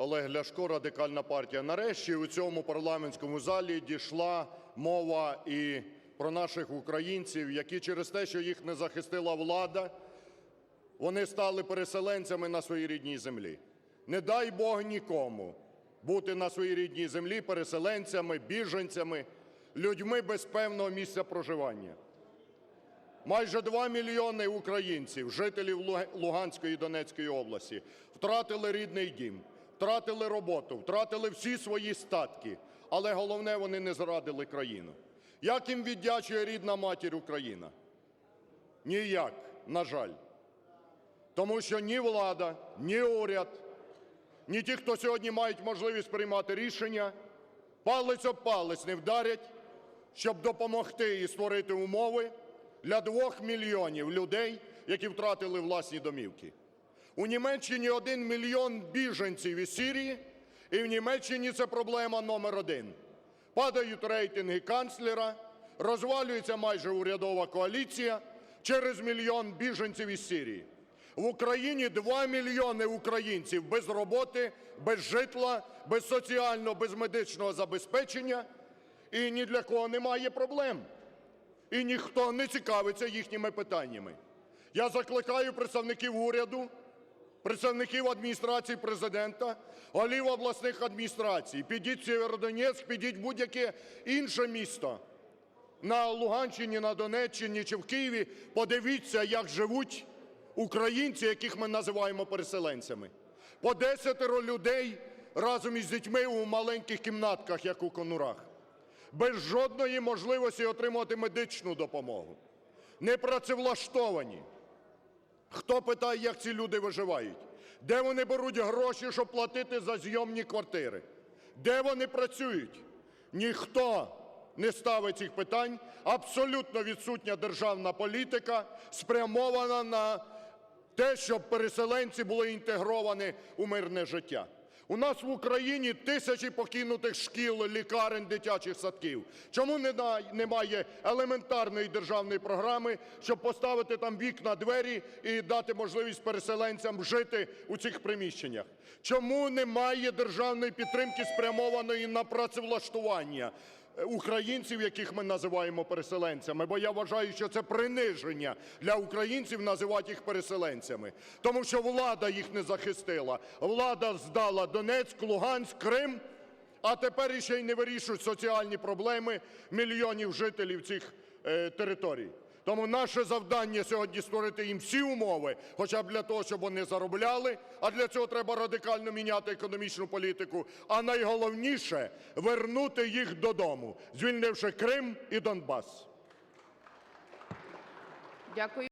Олег Ляшко, Радикальна партія. Нарешті у цьому парламентському залі дійшла мова і про наших українців, які через те, що їх не захистила влада, вони стали переселенцями на своїй рідній землі. Не дай Бог нікому бути на своїй рідній землі переселенцями, біженцями, людьми без певного місця проживання. Майже 2 мільйони українців, жителів Луганської і Донецької області, втратили рідний дім, втратили роботу, втратили всі свої статки, але головне, вони не зрадили країну. Як їм віддячує рідна матір Україна? Ніяк, на жаль. Тому що ні влада, ні уряд, ні ті, хто сьогодні мають можливість приймати рішення, палець об палець не вдарять, щоб допомогти і створити умови для двох мільйонів людей, які втратили власні домівки. У Німеччині один мільйон біженців із Сирії, і в Німеччині це проблема номер один. Падають рейтинги канцлера, розвалюється майже урядова коаліція через мільйон біженців із Сирії. В Україні 2 мільйони українців без роботи, без житла, без соціального, без медичного забезпечення, і ні для кого немає проблем. І ніхто не цікавиться їхніми питаннями. Я закликаю представників уряду, представників адміністрації президента, голів обласних адміністрацій, підіть в Сєвєродонецьк, підіть в будь-яке інше місто на Луганщині, на Донеччині чи в Києві, подивіться, як живуть українці, яких ми називаємо переселенцями. По десятеро людей разом із дітьми у маленьких кімнатках, як у конурах, без жодної можливості отримати медичну допомогу, непрацевлаштовані. Хто питає, як ці люди виживають? Де вони беруть гроші, щоб платити за зйомні квартири? Де вони працюють? Ніхто не ставить цих питань. Абсолютно відсутня державна політика, спрямована на те, щоб переселенці були інтегровані у мирне життя. У нас в Україні тисячі покинутих шкіл, лікарень, дитячих садків. Чому немає елементарної державної програми, щоб поставити там вікна, двері і дати можливість переселенцям жити у цих приміщеннях? Чому немає державної підтримки, спрямованої на працевлаштування? Е, Українців, яких ми називаємо переселенцями, бо я вважаю, що це приниження для українців називати їх переселенцями, тому що влада їх не захистила. Влада здала Донецьк, Луганськ, Крим, а тепер іще й не вирішують соціальні проблеми мільйонів жителів цих е, територій. Тому наше завдання сьогодні створити їм всі умови, хоча б для того, щоб вони заробляли, а для цього треба радикально міняти економічну політику. А найголовніше вернути їх додому, звільнивши Крим і Донбас. Дякую.